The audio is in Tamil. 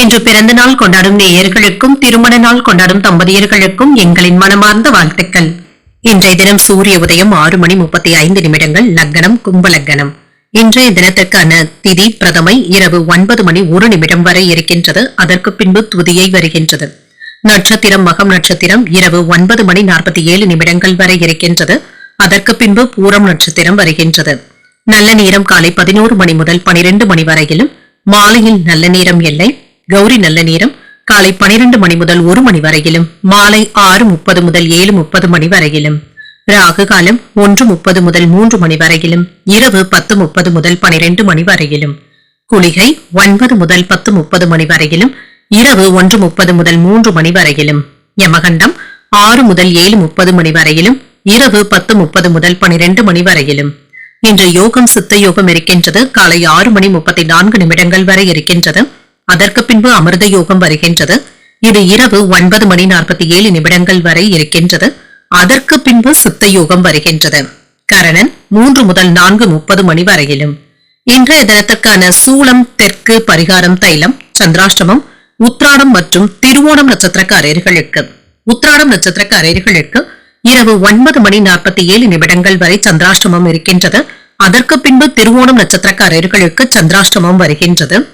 இன்று பிறந்த நாள் கொண்டாடும் நேயர்களுக்கும் திருமண நாள் கொண்டாடும் தம்பதியர்களுக்கும் எங்களின் மனமார்ந்த வாழ்த்துக்கள். இன்றைய தினம் சூரிய உதயம் ஆறு மணி முப்பத்தி ஐந்து நிமிடங்கள் லக்னம் கும்பலக்னம் இன்றைய தினத்திற்கான திதி பிரதமை இரவு ஒன்பது மணி ஒரு நிமிடம் வரை இருக்கின்றது. அதற்கு பின்பு துதியை வருகின்றது. நட்சத்திரம் மகம் நட்சத்திரம் இரவு ஒன்பது மணி நாற்பத்தி ஏழு நிமிடங்கள் வரை இருக்கின்றது. அதற்கு பின்பு பூரம் நட்சத்திரம் வருகின்றது. நல்ல நேரம் காலை பதினோரு மணி முதல் பனிரெண்டு மணி வரையிலும். மாலையில் நல்ல நேரம் இல்லை. கௌரி நல்ல நேரம். காலை பனிரெண்டு மணி முதல் ஒரு மணி வரையிலும் மாலை ஆறு முப்பது முதல் ஏழு முப்பது மணி வரையிலும் ராகு காலம் ஒன்று முப்பது முதல் மூன்று மணி வரையிலும் இரவு பத்து முப்பது முதல் பனிரெண்டு மணி வரையிலும் குளிகை ஒன்பது முதல் பத்து முப்பது மணி வரையிலும் இரவு ஒன்று முப்பது முதல் மூன்று மணி வரையிலும் யமகண்டம் ஆறு முதல் ஏழு முப்பது மணி வரையிலும் இரவு பத்து முப்பது முதல் பனிரெண்டு மணி வரையிலும். இன்று யோகம் சித்த யோகம் இருக்கின்றது. காலை ஆறு மணி முப்பத்தி நான்கு நிமிடங்கள் வரை இருக்கின்றது. அதற்கு பின்பு அமிர்த யோகம் வருகின்றது. இது இரவு ஒன்பது மணி நாற்பத்தி ஏழு நிமிடங்கள் வரை இருக்கின்றது. அதற்கு பின்பு சித்த யோகம் வருகின்றது. கரணன் மூன்று முதல் நான்கு முப்பது மணி வரையிலும். இன்றைய தினத்திற்கான சூளம் தெற்கு பரிகாரம் தைலம் சந்திராஷ்டமம் உத்ராடம் மற்றும் திருவோணம் நட்சத்திரக்காரர்களுக்கு. உத்ராடம் நட்சத்திரக்காரர்களுக்கு இரவு ஒன்பது மணி நாற்பத்தி ஏழு நிமிடங்கள் வரை சந்திராஷ்டமம் இருக்கின்றது. அதற்கு பின்பு திருவோணம் நட்சத்திரக்காரர்களுக்கு சந்திராஷ்டமம் வருகின்றது.